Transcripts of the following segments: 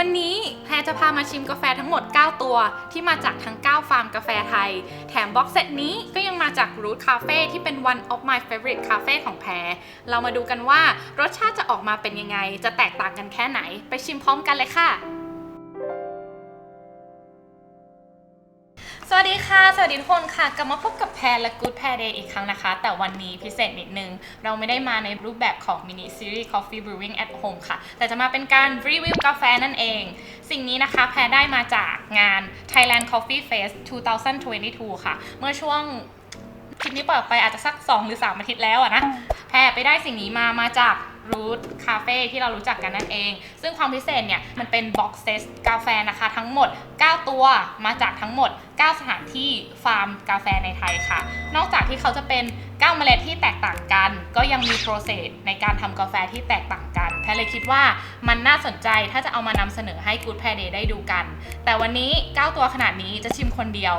วันนี้แพรจะพามาชิมกาแฟทั้งหมด 9 ตัว ที่มาจากทั้ง 9 ฟาร์มกาแฟไทย แถมบ็อกเซตนี้ก็ยังมาจาก Root Cafe ที่เป็น one of my favorite cafe ของแพร เรามาดูกันว่ารสชาติจะออกมาเป็นยังไง จะแตกต่างกันแค่ไหน ไปชิมพร้อมกันเลยค่ะ สวัสดีค่ะ สวัสดีทุกคนค่ะ กลับมาพบกับแพรและ Good Pair Day อีกครั้งนะคะ แต่วันนี้พิเศษนิดนึง เราไม่ได้มาในรูปแบบของมินิซีรีส์ Coffee Brewing at Home ค่ะ แต่จะมาเป็นการรีวิวกาแฟนั่นเอง สิ่งนี้นะคะแพรได้มาจากงาน Thailand Coffee Fest 2022 ค่ะ เมื่อช่วงคลิปนี้ปล่อยออกไปอาจจะสัก 2 หรือ 3 อาทิตย์แล้วอะนะ แพรไปได้สิ่งนี้มามาจาก Root Cafe ที่เรารู้จักกันนั่นเอง ซึ่งความพิเศษเนี่ยมันเป็น box set กาแฟนะคะทั้งหมด9 ตัวมาจากทั้งหมด 9 สถานที่ฟาร์มกาแฟในไทยค่ะ นอกจากที่เขาจะเป็น 9 เมล็ดที่แตกต่างกัน ก็ยังมี process ในการทำกาแฟที่แตกต่างกัน แพรเลยคิดว่ามันน่าสนใจถ้าจะเอามานำเสนอให้ Good Pair Day ได้ดูกัน แต่วันนี้ 9 ตัวขนาดนี้จะชิมคนเดียว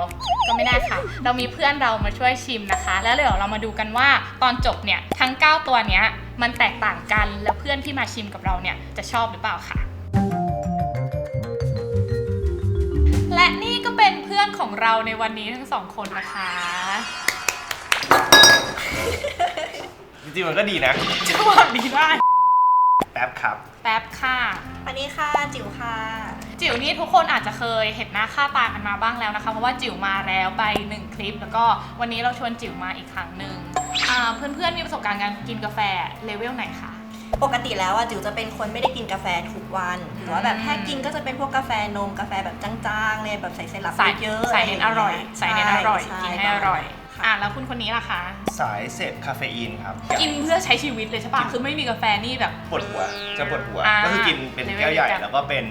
ก็ไม่ได้ค่ะ เรามีเพื่อนเรามาช่วยชิมนะคะ แล้วเดี๋ยวเรามาดูกันว่าตอนจบเนี่ยทั้ง 9 ตัวเนี้ยมันแตกต่างกันแล้วเพื่อนที่มาชิมกับเราเนี่ยจะชอบหรือเปล่าค่ะ นี่ก็เป็นเพื่อนของเราในวันนี้ทั้งสองคนนะคะ จริงๆมันก็ดีนะสวัสดีได้ แป๊บครับ แป๊บค่ะ วันนี้ค่ะจิ๋วค่ะ จิ๋วนี่ทุกคนอาจจะเคยเห็นหน้าค่าตากันมาบ้างแล้วนะคะ เพราะว่าจิ๋วมาแล้วไปหนึ่งคลิป แล้วก็วันนี้เราชวนจิ๋วมาอีกครั้งหนึ่งอ่าเพื่อนๆมีประสบการณ์การกินกาแฟเลเวลไหนคะ ปกติแล้วอะจิ๋วจะเป็นคนไม่ได้กินกาแฟทุกวันหรือว่าแบบอืมถ้ากินก็จะเป็นพวกกาแฟนมกาแฟแบบจางๆเลยแบบใส่ไซรัปใส่เยอะๆใส่เน้นอร่อย ใส่เน้นอร่อยช่กินให้อร่อยค่ะอะแล้วคุณคนนี้ล่ะคะสายเสพคาเฟอีนครับกินเพื่อใช้ชีวิตเลยใช่ปะคือไม่มีกาแฟนี่แบบปวดหัวจะปวดหัวอ่าก็คือกินเป็นเลเวลแก้วใหญ่เดียวกันแล้วก็เป็น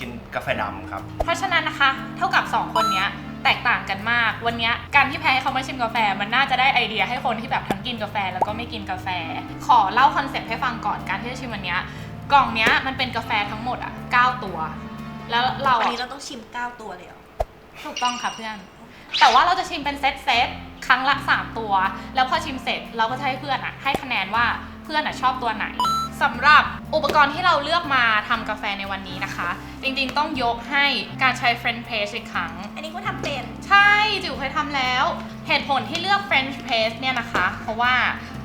กินกาแฟดำครับ เพราะฉะนั้นนะคะ เท่ากับ 2 คนเนี้ย แตกต่างกันมาก วันเนี้ยการที่แพ้ให้เขามาชิมกาแฟ มันน่าจะได้ไอเดียให้คนที่แบบทั้งกินกาแฟ แล้วก็ไม่กินกาแฟ ขอเล่าคอนเซ็ปต์ให้ฟังก่อนการที่จะชิมวันเนี้ยกล่องเนี้ยมันเป็นกาแฟทั้งหมดอะ9ตัว แล้วเราวันอะนี้เราต้องชิม 9 ตัวเลยเหรอถูกต้องค่ะเพื่อน แต่ว่าเราจะชิมเป็นเซตเซตครั้งละ 3 ตัว แล้วพอชิมเสร็จเราก็จะให้เพื่อนอะให้คะแนนว่าเพื่อนอะชอบตัวไหนสำหรับอุปกรณ์ที่เราเลือกมาทำกาแฟในวันนี้นะคะ จริงๆต้องยกให้การใช้ French press อีกครั้ง อันนี้ก็ทำเป็น ใช่จิ๋วเคยทำแล้ว เหตุผลที่เลือก French press เนี่ยนะคะ เพราะว่า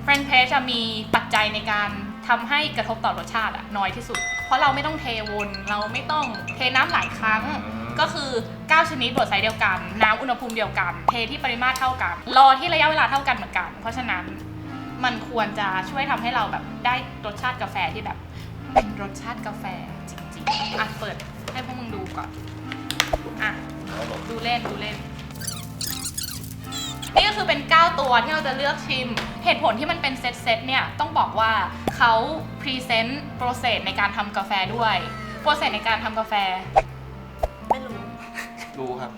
French press จะมีปัจจัยในการทำให้กระทบต่อรสชาติอะน้อยที่สุด เพราะเราไม่ต้องเทวนเราไม่ต้องเทน้ำหลายครั้งก็คือ 9 ชนิดบดไซส์เดียวกัน น้ำอุณหภูมิเดียวกัน เทที่ปริมาตรเท่ากัน รอที่ระยะเวลาเท่ากันเหมือนกัน เพราะฉะนั้น มันควรจะช่วยทำให้เราแบบได้รสชาติกาแฟที่แบบเป็นรสชาติกาแฟจริงๆ อะ เปิดให้พวกมึงดูก่อน อะ ดูเล่นดูเล่น นี่ก็คือเป็น 9 ตัวที่เราจะเลือกชิม เหตุผลที่มันเป็นเซตเซตเนี่ย ต้องบอกว่าเขาพรีเซนต์โปรเซสในการทำกาแฟด้วย โปรเซสในการทำกาแฟ ไม่รู้ รู้ครับ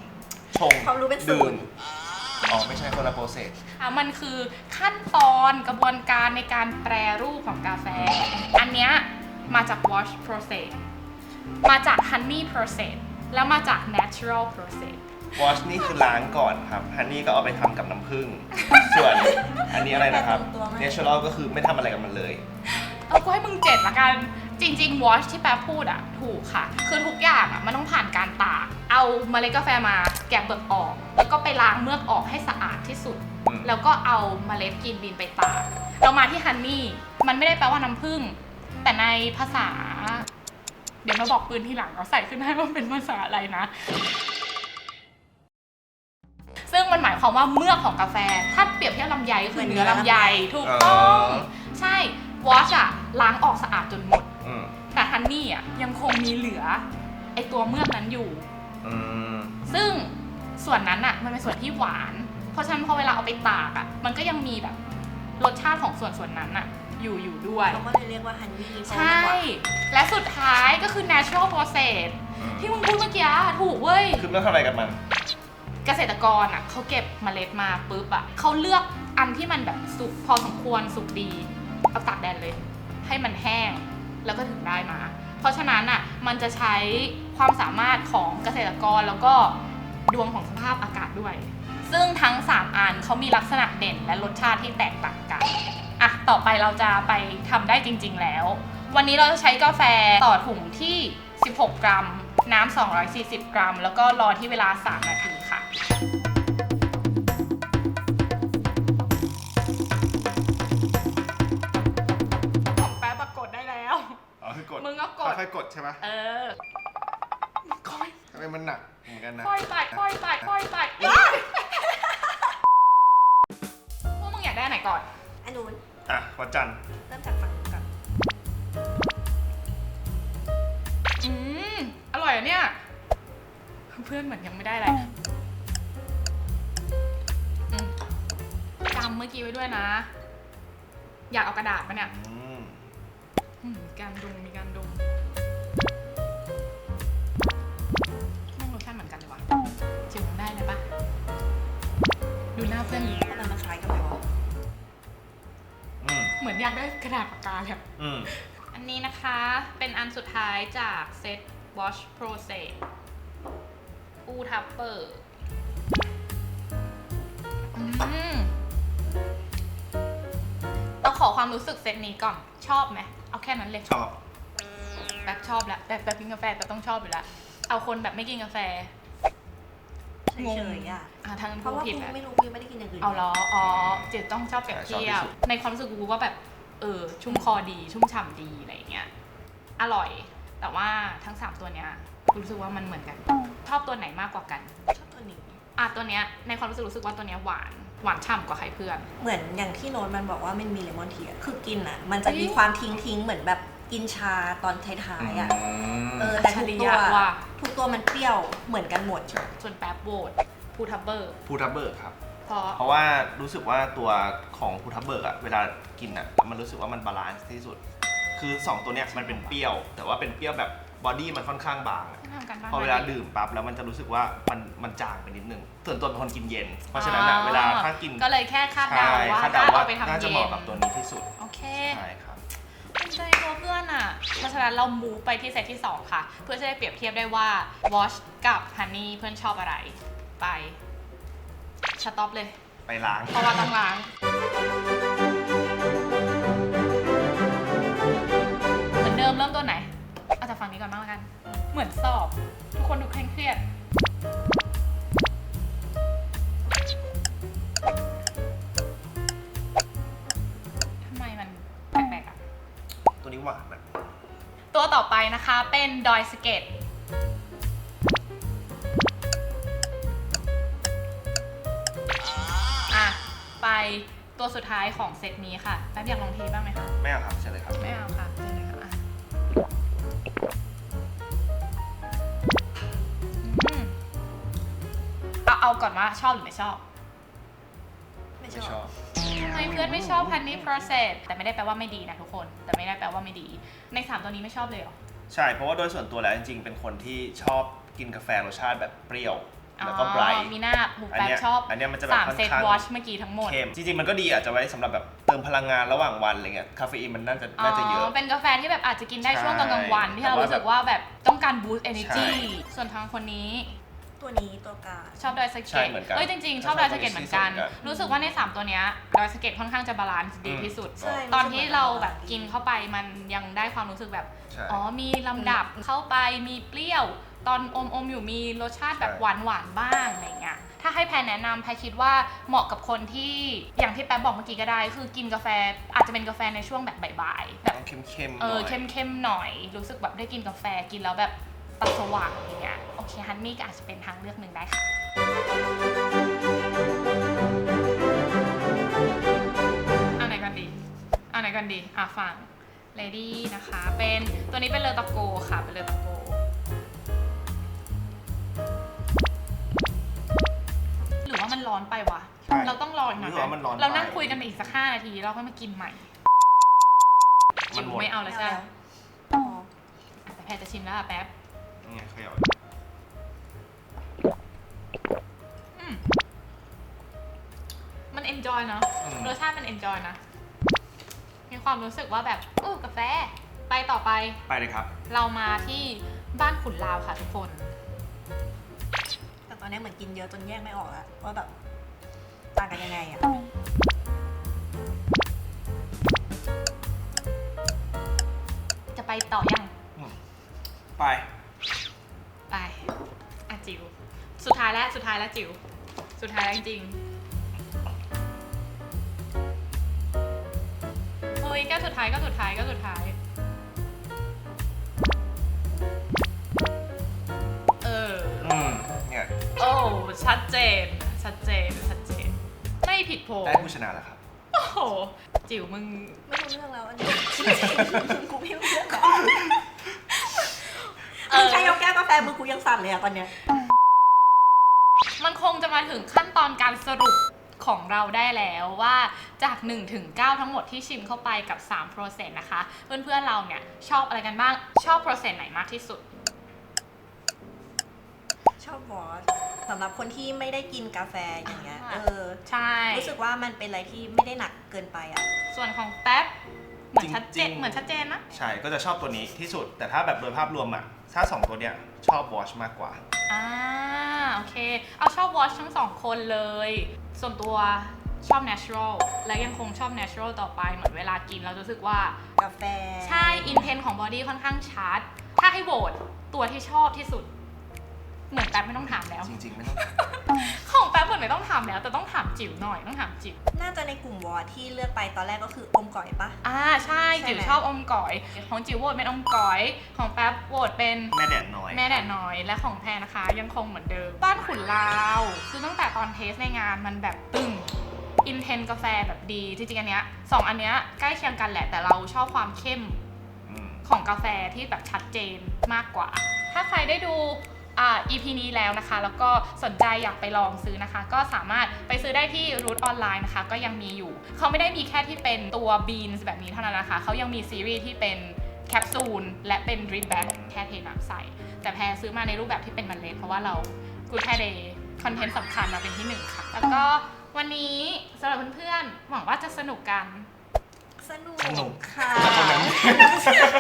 ชงความรู้เป็นศูดื่นมย์ อ๋อ ไม่ใช่คนละโปรเซสอะมันคือขั้นตอนกระบวนการในการแปรรูปของกาแฟ อันเนี้ยมาจาก wash process มาจาก honey process แล้วมาจาก natural process วอชนี่คือล้างก่อนครับฮันนี่ก็เอาไปทำกับน้ำผึ้งส่วนอันนี้อะไรนะครับตัวมากเนเชอรัลก็คือไม่ทำอะไรกับมันเลย เอากูให้มึงเจ็ดละกัน จริงๆ wash ที่แป๊บพูดอะถูกค่ะ คือทุกอย่างอะมันต้องผ่านการตาก เอาเมล็ดกาแฟมาแกะเปลือกออก แล้วก็ไปล้างเมือกออกให้สะอาดที่สุดอืมแล้วก็เอาเมล็ดกินบีนไปตาก เรามาที่ฮันนี่ มันไม่ได้แปลว่าน้ำผึ้ง แต่ในภาษา เดี๋ยวมาบอกปืนที่หลังเราใส่ขึ้นให้ว่าเป็นภาษาอะไรนะ ซึ่งมันหมายความว่าเมือกของกาแฟ ถ้าเปรียบเทียบลำไยก็คือเนื้อลำไย ถูกต้อง ใช่ วอชอะล้างออกสะอาดจนหมดอืมแต่ ฮันนี่อะยังคงมีเหลือไอตัวเมือกนั้นอยู่ อืม ซึ่งส่วนนั้นอะมันเป็นส่วนที่หวาน เพราะฉะนั้นพอเวลาเอาไปตากอะมันก็ยังมีแบบรสชาติของส่วนส่วนนั้นอะอยู่อยู่ด้วย เขาก็เลยเรียกว่าฮันนี่ใช่ และสุดท้ายก็คือ natural process ที่มึงพูดเมื่อกี้อะถูกเว้ย คือไม่ต้องทำอะไรกับมัน เกษตรกรอะเขาเก็บเมล็ดมาปุ๊บอะเขาเลือกอันที่มันแบบสุกพอสมควรสุกดี เอาตากแดดเลย ให้มันแห้งแล้วก็ถึงได้มา เพราะฉะนั้นอะมันจะใช้ความสามารถของเกษตรกรแล้วก็ดวงของสภาพอากาศด้วย ซึ่งทั้ง 3อันเขามีลักษณะเด่นและรสชาติที่แตกต่างกันอะต่อไปเราจะไปทำได้จริง ๆ แล้ว วันนี้เราจะใช้กาแฟต่อถุงที่ 16 กรัม น้ำ240 กรัม แล้วก็รอที่เวลา 3 นาที กดมึงก็กด ค่อยๆกดใช่ไหมเออค่อยทำไมมันหนักเหมือนกันนะค่อยไปค่อยไปค่อยไปพวกมึงอยากได้อันไหนก่อน อันนู้นอะวัดจันทร์เริ่มจากฝั่งนู้นก่อนอืมอร่อยอะเนี่ย เพื่อนเหมือนยังไม่ได้อะไรอืมจำเมื่อกี้ไว้ด้วยนะ อยากเอากระดาษมาเนี่ย อืม อืมมีการดุมมีการดุมแม่งรสชาติเหมือนกันเลยวะจิ๋วมึงได้เลยปะดูหน้าเพื่อนดิทำไมมันคล้ายกันไหมวะอืมเหมือนอยากได้กระดาษปากกาเลยอะอืมอันนี้นะคะเป็นอันสุดท้ายจากเซต Wash Process อูทับเปอร์อืมเอา ขอความรู้สึกเซตนี้ก่อน ชอบไหม เอาแค่นั้นเลย ชอบแบบชอบแล้วแบบแบบกินกาแฟแต่ต้องชอบอยู่แล้ว เอาคนแบบไม่กินกาแฟ งง เฉยๆอะอะทางนั้นเพราะกูว่าผิดกูแบบไม่รู้กูยังไม่ได้กินอย่างอื่นเอาล้ออ๋อ เจิต้องชอบเปรียบเทียบ ในความรู้สึกกูว่าแบบ เออ ชุ่มคอดี ชุ่มฉ่ำดี อะไรอย่างเงี้ย อร่อย แต่ว่าทั้งสามตัวเนี้ยกูรู้สึกว่ามันเหมือนกัน ชอบตัวไหนมากกว่ากัน ชอบตัวนี้ อะตัวเนี้ย ในความรู้สึกรู้สึกว่าตัวเนี้ยหวาน หวานฉ่ำกว่าใครเพื่อน เหมือนอย่างที่โน้ตมันบอกว่ามันมีเลมอนทีอะคือกินอะ มันจะมีเฮ้ยความทิ้งทิ้งๆเหมือนแบบกินชาตอนท้ายๆอะมเออแต่ทุกตัวอัจฉริยะว่ะทุกตัวมันเปรี้ยวเหมือนกันหมด ส่วนแป๊บโบดพูทับเบอร์พูทับเบิร์กครับ เพราะเพราะว่ารู้สึกว่าตัวของพูทับเบิร์กอะเวลากินอะมันรู้สึกว่ามันบาลานซ์ที่สุด คือ 2 ตัวเนี้ยมันเป็นเปรี้ยว แต่ว่าเป็นเปรี้ยวแบบ บอดี้มันค่อนข้างบางอะไม่ทำกันบ้านพอเวลาดื่มปั๊บแล้วมันจะรู้สึกว่ามันมันจางไปนิดนึงส่วนตัวเป็นคนกินเย็น เพราะฉะนั้นอะเวลาถ้ากินก็เลยแค่คาดเดาใช่ว่าคาดถ้าเดาว่าเอาไปทำน่าจะเย็เหมาะนกับตัวนี้ที่สุดโอเค ใช่ครับ เป็นใจตัวเพื่อนอะ เพราะฉะนั้นเรามูฟไปที่เซตที่ 2 ค่ะ เพื่อจะได้เปรียบเทียบได้ว่า Wash กับ Honey เพื่อนชอบอะไร ไปสต็อปเลย ไปล้าง เพราะว่าต้องล้าง เหมือนเดิมเริ่มต้นไหนเอาจาก ฝั่งนี้ก่อนบ้างละกัน เหมือนสอบ ทุกคนดูเคร่งเครียด ทำไมมันแปลกๆอะ ตัวนี้หวานอะตัวต่อไปนะคะเป็นดอยสเก็ต อะ ไปตัวสุดท้ายของเซตนี้ค่ะแป๊บอยากลองเทบ้างไหมคะ ไม่เอาครับใช่เลยครับ ไม่เอาค่ะ เอาเอาก่อนว่าชอบหรือไม่ชอบ ไม่ไม่ชชออบบทำไมเพื่อนไม่ชอบ Honey Process แต่ไม่ได้แปลว่าไม่ดีนะทุกคน แต่ไม่ได้แปลว่าไม่ดี ในสามตัวนี้ไม่ชอบเลยเหรอ ใช่ เพราะว่าโดยส่วนตัวแล้วจริงๆ เป็นคนที่ชอบกินกาแฟรสชาติแบบเปรี้ยว แล้วก็ไบรอ๋ท์อมีหน้าหมูอันแป๊บเนี้ยชอบอันเนี้ยมันจะแบบสามค่อนเซตข้างวอชเมื่อกี้ทั้งหมดเข้มจริงๆ มันก็ดีอาจจะไว้สำหรับแบบเติมพลังงานระหว่างวันอะไรเงี้ยคาเฟอีนมันน่าจะน่าจะเยอะ เป็นกาแฟที่แบบอาจจะกินได้ใช่ช่วงตอนกลางวันที่เราแต่ว่ารู้สึกว่าแบบต้องการ boost energy ใช่ส่วนทางคนนี้ ตัวนี้ตัวกลางชอบดอยสะใช่เก็ตเหมือนกันเอ้ยจริงๆ ชอบดอยสะเก็ตเหมือนกัน ชอบดอยสะเก็ตรู้สึกว่าใน 3 ตัวเนี้ยดอยสะเก็ตค่อนข้างจะบาลานซ์ดีอืมที่สุด ใช่ ตอนที่เรารู้สึกเหมือนแบบกินเข้าไปมันยังได้ความรู้สึกแบบ ใช่ อ๋อมีลำดับเข้าไปมีเปรี้ยว ตอนอมอมๆอยู่มีรสชาติแบบใช่ หวานหวานๆบ้างอะไรเงี้ยถ้าให้แพรแนะนำแพรคิดว่าเหมาะกับคนที่อย่างที่แป๊บบอกเมื่อกี้ก็ได้ คือกินกาแฟอาจจะเป็นกาแฟในช่วงแบบบ่ายๆแบบต้องเข้มๆหเอน่ออยเข้มๆหน่อย รู้สึกแบบได้กินกาแฟกินแล้วแบบตาสว่างอย่างเงี้ยโอ เคฮันนี่ก็อาจจะเป็นทางเลือกหนึ่งได้ค่ะเอาไหนกันดี เอาไหนกันดี อะฟังเลดี้นะคะ เป็นตัวนี้เป็นเลอตะโกค่ะ เป็นเลอตะโก หรือว่ามันร้อนไปวะ ใช่เราต้องรออีกหน่อยรู้สึกว่ามันร้อนเรานั่งไปคุยกันไปอีกสักห้านาทีเราค่อยมากินใหม่มันหมดไม่เอาแล้วใช่ไหมอ๋อแต่แพรจะชิมแล้วอะแป๊บ นี่ไงเขย่า เอนจอยเนาะอืม รสชาติมันเอนจอยนะ มีความรู้สึกว่าแบบอู้กาแฟ ไปต่อไปไปเลยครับ เรามาที่บ้านขุนลาวค่ะทุกคน แต่ตอนนี้เหมือนกินเยอะจนแยกไม่ออกอะว่าแบบต่างกันยังไงอะจะไปต่อยัง อืมไป ไปอะจิ๋วสุดท้ายแล้ว สุดท้ายแล้วจิ๋วสุดท้ายแล้วจริง ๆเฮ้ยก็สุดท้ายก็สุดท้ายก็สุดท้าย เออ อืมเนี่ยโอ้ชัดเจน ชัดเจน ชัดเจน ไม่ผิดโผได้ผู้ชนะแล้วครับ โอ้โห จิ๋วมึง ไม่รู้เรื่องแล้วอันนี้ กูไม่รู้เรื่องแล้วเออมึงแค่ยกแก้วกาแฟมือกูยังสั่นเลยอะตอนเนี้ยมันคงจะมาถึงขั้นตอนการสรุป ของเราได้แล้วว่าจาก 1 ถึง 9 ทั้งหมดที่ชิมเข้าไปกับ 3 process นะคะ เพื่อนๆเราเนี่ยชอบอะไรกันบ้าง ชอบ process ไหนมากที่สุด ชอบบอสสำหรับคนที่ไม่ได้กินกาแฟอย่างเงี้ยอ่าเออใช่รู้สึกว่ามันเป็นอะไรที่ไม่ได้หนักเกินไปอะ ส่วนของแป๊บเหมือนชัดเจนจริงๆ เหมือนชัดเจนนะ ใช่ก็จะชอบตัวนี้ที่สุด แต่ถ้าแบบโดยภาพรวมอะถ้าสองตัวเนี้ยชอบวอชมากกว่า อ่า โอเค เอาชอบ watch ทั้งสองคนเลย ส่วนตัวชอบ natural และยังคงชอบ natural ต่อไป เหมือนเวลากินเรารู้สึกว่า กาแฟ ใช่ intent ของ body ค่อนข้างชัด ถ้าให้โหวตตัวที่ชอบที่สุด เหมือนแป๊บไม่ต้องถามแล้ว จริงๆ ไม่ต้องข องแป๊บเหมือนไม่ต้องถามแล้ว แต่ต้องถามจิ๋วหน่อยต้องถามจิ๋วน่าจะในกลุ่มวอสที่เลือกไปตอนแรกก็คืออมก่อยปะ อ่าใช่ใช่ไหมจิ๋วชอบอมก๋อย ของจิ๋วโหวตเป็นอมก๋อย ของแป๊บโหวตเป็นแม่แดดน้อยแม่แดดน้อยและของแพรนะคะ ยังคงเหมือนเดิมบ้านขุนลาวคือตั้งแต่ตอนเทสในงานมันแบบตึงอินเทนกาแฟแบบดีจริงๆอันเนี้ยสองอันเนี้ยใกล้เคียงกันแหละแต่เราชอบความเข้ม อืมของกาแฟที่แบบชัดเจนมากกว่า ถ้าใครได้ดู อ่า EP นี้แล้วนะคะ แล้วก็สนใจอยากไปลองซื้อนะคะ ก็สามารถไปซื้อได้ที่รูทออนไลน์นะคะ ก็ยังมีอยู่ เขาไม่ได้มีแค่ที่เป็นตัว beans แบบนี้เท่านั้นนะคะ เขายังมีซีรีส์ที่เป็นแคปซูลและเป็น drip bag แค่เทน้ำใส่ แต่แพรซื้อมาในรูปแบบที่เป็นมันเล็ดเพราะว่าเรา Good Hair Day คอนเทนต์สำคัญมาเป็นที่หนึ่งค่ะ แล้วก็วันนี้สำหรับเพื่อนๆหวังว่าจะสนุกกัน สนุกสนุก ค่ะแต่คนนั้นสนุก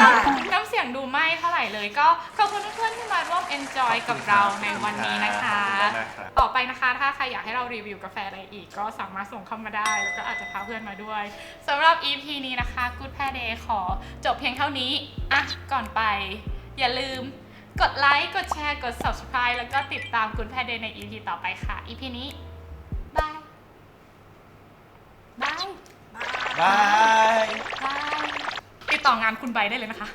ค่ะ น้ำเสียงดูไม่เท่าไหร่เลย ก็ขอบคุณเพื่อนๆที่มาร่วม enjoy กับเราในวันนี้นะคะ ขอบคุณมากครับ ต่อไปนะคะ ถ้าใครอยากให้เรารีวิวกาแฟอะไรอีก ก็สามารถส่งเข้ามาได้ แล้วก็อาจจะพาเพื่อนมาด้วยสำหรับ EP นี้นะคะ Good Hair Day ขอจบเพียงเท่านี้อะก่อนไป อย่าลืมกดไลค์ กดแชร์ กด subscribe แล้วก็ติดตาม Good Hair Day ใน EP ต่อไปค่ะ EP นี้บายบาย บายบายบาย ติดต่องานคุณใบได้เลยนะคะ